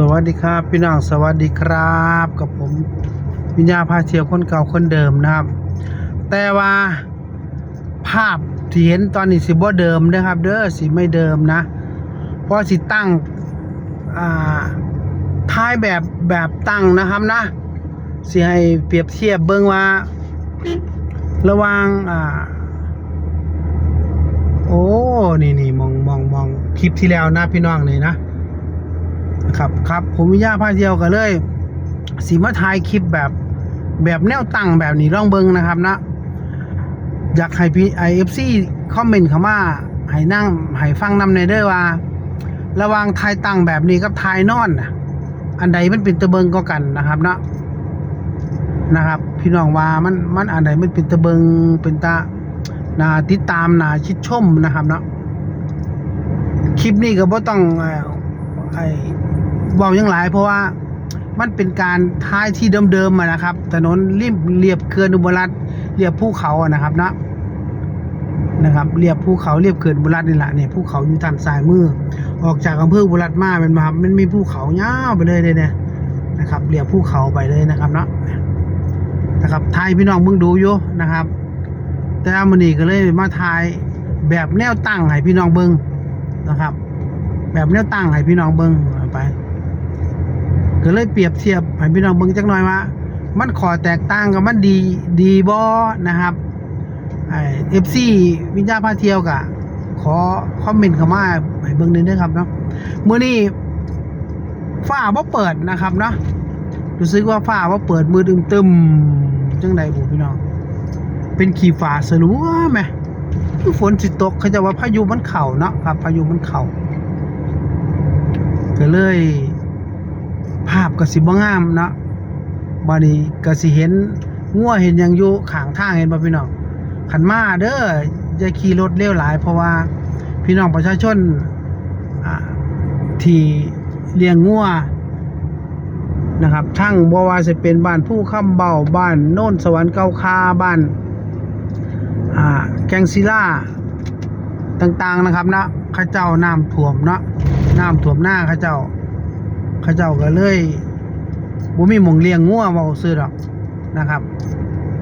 สวัสดีครับ พี่น้องสวัสดีครับ กับผมวิญญาพาเที่ยวคนเก่าคนเดิมนะครับ แต่ว่าภาพที่เห็นตอนนี้สิบ่เดิมนะครับ เด้อสิไม่เดิมนะเพราะสิตั้งอ่าท้ายแบบแบบตั้งนะครับนะสิให้เปรียบเทียบเบิ่งว่า ระหว่างอ่าโอ้นี่นี่มองมองมองคลิปที่แล้วนะพี่น้องนี่นะ ครับครับผมวิญญาพาเที่ยวกันเลยสีมาถ่ายคลิปแบบแบบแนวตั้งแบบนี้ลองเบิงนะครับนะอยากให้พี่ไอเอฟซีคอมเมนต์เขามาให้นั่งให้ฟังนำในเด้อว่า ระว่างถ่ายตั้งแบบนี้กับถ่ายนอนอันใดมันเป็นตะเบิงก็กันนะครับเนาะนะครับ พี่น้องว่ามันมันอันใดมันเป็นตะเบิงเป็นตานาติดตามนาชิดชมนะครับเนาะคลิปนี้ก็บ่ต้องไอ เว้ายังหลายเพราะว่ามันเป็นการท้ายที่เดิมๆมานะครับ ถนนริมเรียบเขื่อนอุบลรัฐเรียบภูเขาอะนะครับเนาะนะครับเรียบภูเขาเรียบเขื่อนอุบลรัฐนี่แหละเนี่ยภูเขาอยู่ทางซ้ายมือ ออกจากอำเภออุบลรัฐมาเป็นมาครับมันมีภูเขายาวไปเลยเนี่ยนะครับเรียบภูเขาไปเลยนะครับเนาะนะครับทายพี่น้องมึงดูอยู่นะครับ แต่อามันนี่ก็เลยมาทายแบบแนวตั้งให้พี่น้องเบิงนะครับ แบบแนวตั้งให้พี่น้องเบิงไป ก็เลยเปรียบเทียบให้พี่น้องเบิงจักหน่อยว่า มันขอแตกต่างกับมันดีดีบอนะครับไอเอฟซีวิญญาณพาเที่ยวกะขอคอมเมนต์เข้ามาให้เบิ่งนิดนึงครับเนาะมื้อนี้ฟ้าบ่เปิดนะครับเนาะรู้สึกว่าฟ้าบ่เปิดมือตึมๆจังใดบ่พี่น้อง เป็นขี่ฟ้าสลัวแหมคือฝนสิตกเขาจะว่าพายุมันเข้าเนาะครับพายุมันเข้าก็เลย ภาพก็สิบ่งามเนาะบัดนี้ก็สิเห็นงัวเห็นยังอยู่ข้างทางเห็นบ่พี่น้องขันมาเด้ออย่าขี่รถเร็วหลาย เพราะว่าพี่น้องประชาชนที่เลี้ยงงัวนะครับ ทั้งบ่ว่าจะเป็นบ้านผู้ค้ำเบาบ้านโน่นสวรรค์เก้าคาบ้านแกงศิลาต่างๆนะครับนะข้าเจ้าน้ำท่วมเนาะน้ำท่วมหน้าข้าเจ้า เข้าเจ้าก็เลยบ่มีหมองเลี้ยงงัวเว้าซื่อดอกนะครับ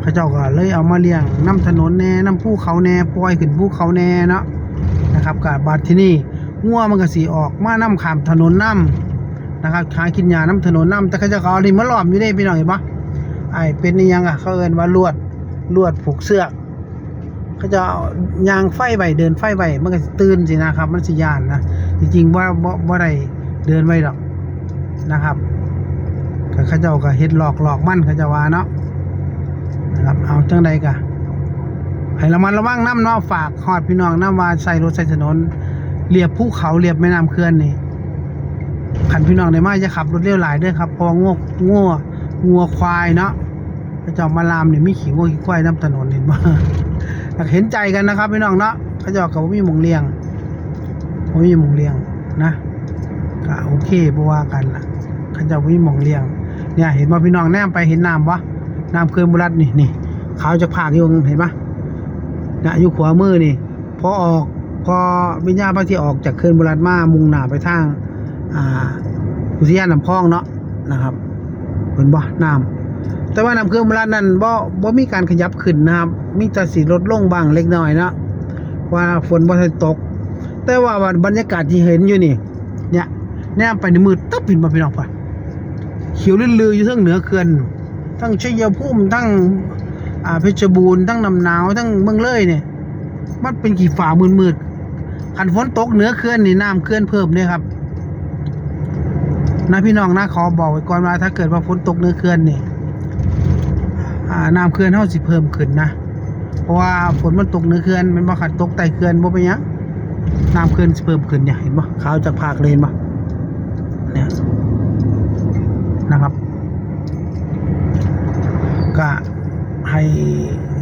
เข้าเจ้าก็เลยเอามาเลี้ยงน้ำถนนแน่น้ำภูเขาแน่ปล่อยขึ้นภูเขาแน่เนาะนะครับกับบาดที่นี่งัวมันก็สิออกมาน้ำขามถนนน้ำนะครับหากินหญ้าน้ำถนนน้ำแต่เขาเจ้าก็เอาดินมาล้อมอยู่ได้พี่น้องเห็นปะไอ้เป็นยังอะเขาเอิ้นว่าลวดลวดผูกเสือกเขาจะเอายางไฟไว้เดินไฟไว้มันก็ตื่นสินะครับ มันสิยานนะจริงๆว่าบ่บ่ได้เดินไว้ดอก นะครับก็เขาเจ้าก็เฮ็ดหลอกหลอกมันเขาเจะว่าเนาะนะครับเอาจังใดกะให้ระมัดระวังน้ำเนาะฝากฮอดพี่น้องน้ำว่าใส่รถใส่ถนนเรียบภูเขาเรียบแม่น้ำเขื่อนนี่ขันพี่น้องได้มาจะขับรถเร็วหลายด้อครับพราะว่างัวงัวงัวควายเนาะเขาเจ้ามาลามเนี่ยมีขี้งัวขี้ควายน้ำถนนเห็นบ่อยากเห็นใจกันนะครับพี่น้องเนาะเขาจะบอกกับว่ามีมงเลี้ยงว่ามีมงเลี้ยงนะก็โอเคบ่ว่ากันล่ะ เขาจะว่ามีหมองเลี้ยง เนี่ยเห็นว่าพี่น้องแนมไปเห็นน้ำวะน้ำเขื่อนบุรัดนี่นี่เขาจะพากอยู่เห็นปะเนี่ยอยู่ขวามือนี่พอออกพอวิญญาณพระที่ออกจากเขื่อนบุรัดมามุ่งหน้าไปทางอ่าอุทยานน้ำพองเนาะนะครับเห็นบ่น้ำแต่ว่าน้ำเครื่องบรัดนั้นบ่บ่มีการขยับขึ้นนะครับมีแต่สิลดลงบ้างเล็กน้อยเนาะว่าฝนบ่ทันตก แต่ว่าบรรยากาศที่เห็นอยู่นี่ เนี่ยแนมไปในมืดตึ๊บเห็นบ่พี่น้องป่ะ เขียวลื่นลืออยู่ทั้งเหนือเขื่อนทั้งชัยภูมิทั้งอ่าเพชรบูรณ์ทั้งนำหนาวทั้งเมืองเลยเนี่ย มันเป็นกี่ฝ่ามืดๆคันฝนตกเหนือเขื่อนนี่น้ำเขื่อนเพิ่มเนี่ยครับนะพี่น้องนะขอบอกไว้ก่อนว่าถ้าเกิดว่าฝนตกเหนือเขื่อนนี่อ่าน้ำเขื่อนเท่าสิเพิ่มขึ้นนะเพราะว่าฝนมันตกเหนือเขื่อนมันบ่ขัดตกใต้เขื่อนบ่เป็นหยังน้ำเขื่อนเพิ่มขึ้นเนี่ยเห็นบ่ขาวจากภาคเลยเห็นบ่นี่ย นะครับ ก็ให้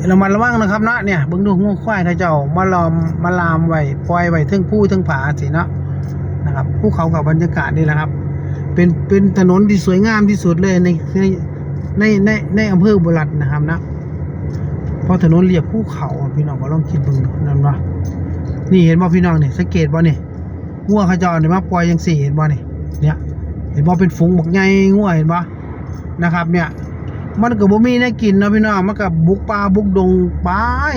เรามาระวังนะครับเนาะเนี่ยเบิ่งดูงูควายเขาเจ้ามาลอมมาลามไว้ปล่อยไว้เทึงผู้เทึงผาสิเนาะนะครับภูเขากับบรรยากาศนี่แหละครับ เป็นเป็นถนนที่สวยงามที่สุดเลยในในในในในอำเภอบุรัตนะครับนะเพราะถนนเรียบภูเขาพี่น้องก็ลองคิดเบิ่งนั่นว่านี่เห็นบ่พี่น้องเนี่ยสังเกตบ่นี่งัวขาเจาเนี่ยมาปล่อยยังสี่เห็นบ่นี่เนี่ย เห็นบ่เป็นฝูงบักใหญ่งัวเห็นบ่นะครับเนี่ยมันก็บ่มีแนวกินเนาะพี่น้องมันก็บุกป่าบุกดงไป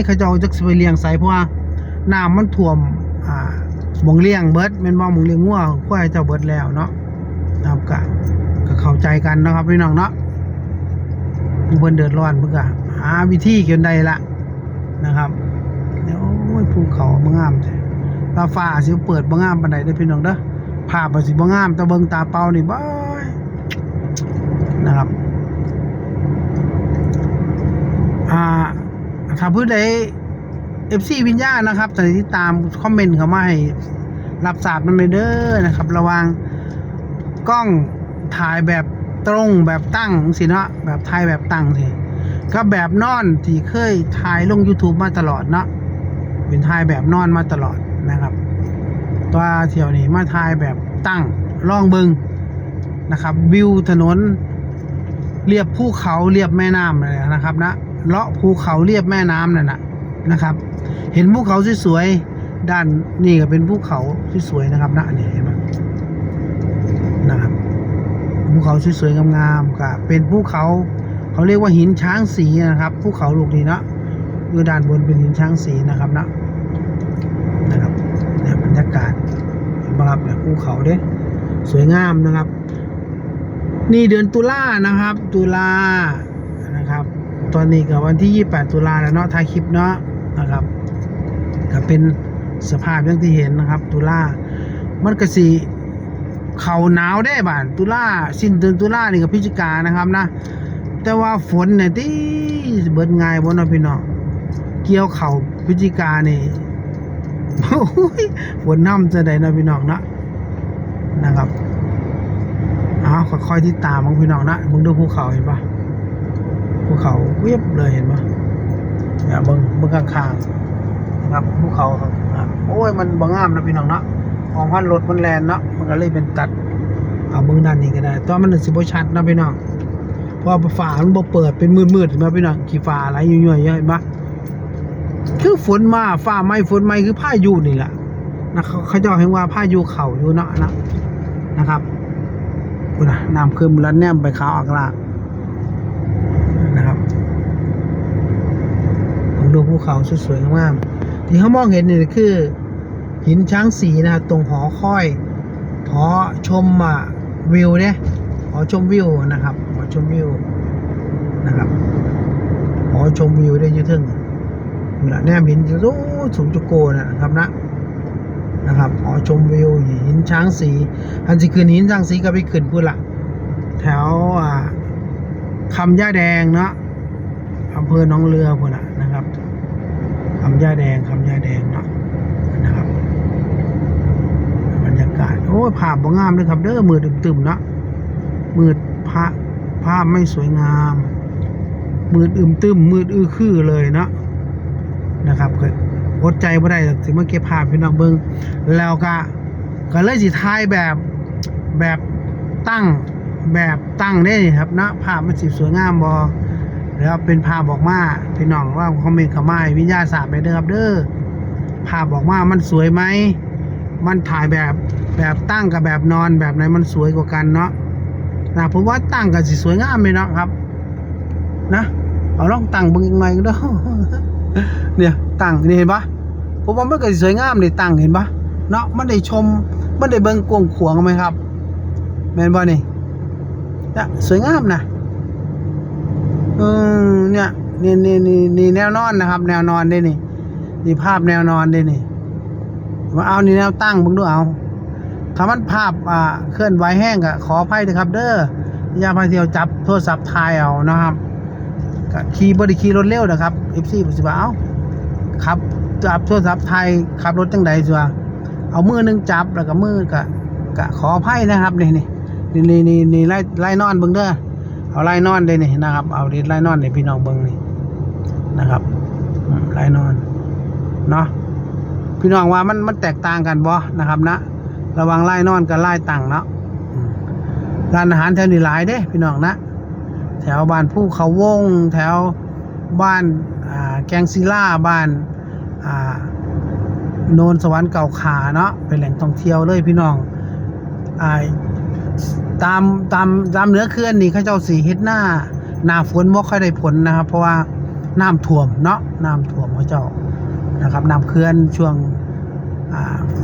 เขาเจ้าจักสิไปเลี้ยงไสเพราะว่าน้ำมันท่วมอ่าหมองเลี้ยงเบิดแม่นบ่หมองเลี้ยงงัวควายเจ้าเบิดแล้วเนาะนะครับก็ก็เข้าใจกันนะครับพี่น้องเนาะผู้เพิ่นเดือดร้อนเพิ่นก็หาวิธีจนได้ละนะครับเดี๋ยวโอ้ยภูเขาบ่งามแท้ตาฟ้าสิเปิดบ่งามปานใดเด้อพี่น้องเด้อ ภาพมันสิบ่งามต่เบิงตาเปล่านี่บ้ยนะครับอ่าถ้าผู้ใด FC วิญญาณนะครับแต่ที่ตามคอมเมนต์เข้ามาให้รับทราบมันไปเด้อนะครับ ระวังกล้องถ่ายแบบตรงแบบตั้งสินะแบบถ่ายแบบตั้งสิก็แบบนอนที่เคยถ่ายลง YouTube มาตลอดเนาะเป็นถ่ายแบบนอนมาตลอดนะครับ ตัวเที่ยวนี้มาถ่ายแบบตั้งล่องเบิงนะครับ วิวถนนเรียบภูเขาเรียบแม่น้ำเลยนะครับนะเลาะภูเขาเรียบแม่น้ำนั่นนะนะครับ เห็นภูเขาสวยๆด้านนี่ก็เป็นภูเขาสวยๆนะครับนะนี่เห็นไหมนะครับภูเขาสวยๆงามๆก็เป็นภูเขาเขาเรียกว่าหินช้างสีนะครับภูเขาลูกนี้เนาะคือด้านบนเป็นหินช้างสีนะครับนะนะครับเนี่ยบรรยากาศ นไหมครับเนี่ยภูเขาเด้สวยงามนะครับ นี่เดือนตุลานะครับ ตุลานะครับ ตอนนี้กับวันที่ 28 ตุลาแล้วเนาะถ่ายคลิปเนาะนะครับก็เป็นสภาพอย่างที่เห็นนะครับ ตุลามันก็สิเขาหนาวได้บ้านตุลาสิ้นเดือนตุลานี่กับพฤศจิกานะครับนะแต่ว่าฝนเนี่ยที่เบิดง่ายบ่เนาะพี่น้องเกี่ยวเข่าพฤศจิกานี่ย ฝนน้ำจะได้นาะพี่น้องนะนะครับอาค่อยๆที่ตามมึงพี่น้องนะมึงดูภูเขาเห็นปะภูเขาเวียบเลยเห็นปะเนี่ยมึงมึงข้างๆนะครับภูเขาครับโอ้ยมันบางงามนะพี่น้องนะของพันรถมันแลนเนาะมันก็เลยเป็นตัดเอามึงด้านนี้ก็ได้ตัวามันสิบชัดนะพี่น้องเพราะฝามันบ่เปิดเป็นมืดๆเห็นปะพี่น้องขี้ฟ้าอะไรยุ่ยๆเยอะเห็นปะ คือฝนมาฟ้าไหม้ฝนไหม้คือพายุนี่แหละนะเขาเขาเจะเห็นว่าพายุเข่าอยู่เนาะนะนะครับกูนะน้ำขึ้นแล้วแนมไปขาวอักลากนะครับผมดูภูเขาสวยๆงามๆที่เขามองเห็นนี่คือ หินช้างสีนะครับตรงหอคอยหอชมวิวเนี่ยหอชมวิวนะครับหอชมวิวนะครับหอชมวิวได้ยืดถึง เวลแนมหินจะสูงสูงจุโกนะครับนะนะครับหอชมวิวหินช้างสีอันสิคืนหินช้างสีก็ไปขึ้นพุ่นละแถวอ่าคำย่าแดงเนาะอำเภอหนองเรือพุ่นละนะครับคำย่าแดงคำย่าแดงเนาะนะครับบรรยากาศโอ้ยภาพบ่งามเลยครับ เด้อมืดตึมๆเนาะมืดพระภาพไม่สวยงาม มืดอึมตึมมืดอื้อคือเลยเนาะ นะครับก็อดใจบ่ได้หรอกสิมาเก็บภาพพี่น้องเบิ่งแล้วก็ก็เลยสิถ่ายแบบแบบตั้งแบบตั้งได้นี่ครับนะภาพมันสิสวยงามบ่แล้วเป็นภาพบอกมาพี่น้องว่าคอมเมนต์เขามาให้วิญญาณศาสตร์ไปเด้อครับเด้อภาพบอกมามันสวยไหมมันถ่ายแบบแบบตั้งกับแบบนอนแบบไหนมันสวยกว่ากันเนาะนะผมว่าตั้งก็สิสวยงามเลยเนาะครับ นะเอาลองตั้งเบิ่งอีกหน่อยก็ได้ เนี่ยตั้งนี่เห็นปะผมว่ามันก็สวยงามเลยตั้งเห็นปะเนาะมันได้ชมมันได้เบิ่งกวงขวางไหมครับแมนบ่นี่เนี่ยสวยงามนะเออเนี่ยนี่นี่นี่นี่แนวนอนนะครับ แนวนอนได้นี่นี่ภาพแนวนอนได้นี่มาเอานี่แนวตั้งเบิ่งดูเอาถ้ามันภาพอ่าเคลื่อนไหวแห้งก็ขออภัยด้วยครับ เด้อยาพาเที่ยวจับโทรศัพท์ถ่ายเอานะครับ ก็ขี่บริขี่รถเร็วนะครับ FC ผมสิว่าเอ้าขับจับโทรศัพท์ไทยขับรถจังใดสิว่าเอามือหนึงจับแล้วก็มือก็ก็ขออภัยนะครับนี่นี่นี่นี่นี่นี่ไล่ไล่นอนเบิ่งเด้อเอาไล่นอนได้นี่นะครับ เอาดิไล่นอนให้พี่น้องเบิ่งนี่นะครับไล่นอนเนาะพี่น้องว่ามันมันแตกต่างกันบ่นะครับนะ ระวังไล่นอนกับไล่ตังเนาะร้านอาหารแถวนี้หลายเด้ พี่น้องนะ แถวบ้านผู้เขาวง แถวบ้านแกงศิล่าบ้านโนนสวรรค์เก่าขาเนาะเป็นแหล่งท่องเที่ยวเลยพี่น้องอตามตามตามเหนือเขื่อนนี่เขาเจ้าสีเฮ็ดหน้าหน้าฝนบ่ค่อยได้ผลนะครับ เพราะว่าน้ำท่วมเนาะน้ำท่วมเขาเจ้านะครับน้ำเขื่อนช่วง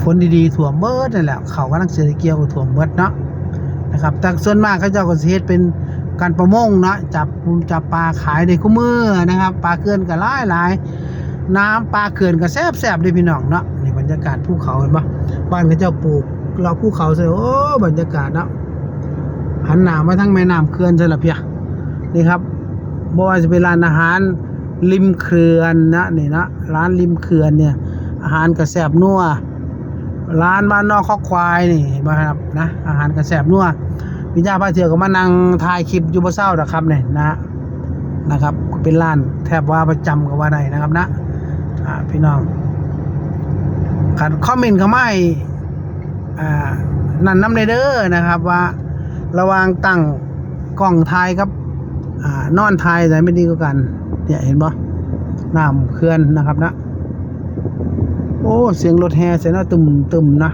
ฝนดีๆท่วมเบิดนั่แหละเขากำลังเสียเกี่ยวกับท่วมเบิดเนาะนะครับแต่ส่วนมากเขาเจ้าก็สิเฮ็ดเป็น การประมงเนาะจับปูจับปลาขายในคู่มือนะครับปลาเขื่อนก็หลายหลายน้ำปลาเขื่อนก็แซ่บๆเด้พี่น้องเนาะนี่บรรยากาศภูเขาเห็นปะบ้านเขาเจ้าปลูกเราภูเขาใส่โอ้บรรยากาศเนาะหันหน้ามาทั้งแม่น้ำเขื่อนใช่ละเพียนี่ครับบ่ว่าจะเป็นร้านอาหารริมเขื่อนนะนี่นะร้านริมเขื่อนเนี่ย อาหารกระแสบนัวร้านบ้านนอกคอกควายนี่นไหมครับนะอาหารกระแสบนัว พิญญาพาเที่ยวก็มานั่งถ่ายคลิปอยู่บ่เศร้าดอกครับเนี่ยนะนะครับ เป็นร้านแทบว่าประจำก็ว่าได้นะครับนะอ่าพี่น้องขันคอมเมนต์เข้ามาให้อ่านั่นน้ำในเด้อนะครับว่าระวางตั้งกล้องถ่ายกับอ่านอนถ่ายไหนไม่ดีกว่ากัน เนี่ยเห็นปะน้ำเขื่อนนะครับนะ โอ้ เสียงรถแห่เสียงน่าตึมตึมนะ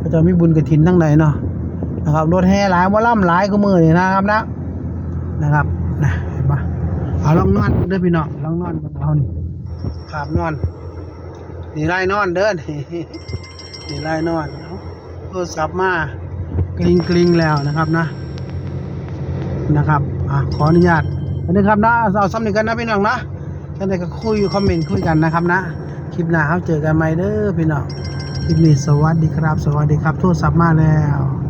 พระเจ้ามีบุญกระถินทั้งใดเนาะ นะครับรถแห่หลายว่าล่ำหลายก็มือนี่นะครับนะนะครับนะเห็นปะเอาลองนอนเด้อพี่น้องลองนอนกันเอานี่ภาพนอนนี่ไล่นอนเด้อนี่นี่ไล่นอนโทรศัพท์มากริงกริงแล้วนะครับนะ นะครับอะขออนุญาตนะครับนะเอาซ้ำหนึ่งกันนะพี่น้องนะท่านใดก็คุยคอมเมนต์คุยกันนะครับนะคลิปหน้าเขาเจอกันใหม่เด้อพี่น้องคลิปนี้สวัสดีครับ สวัสดีครับ โทรศัพท์มาแล้ว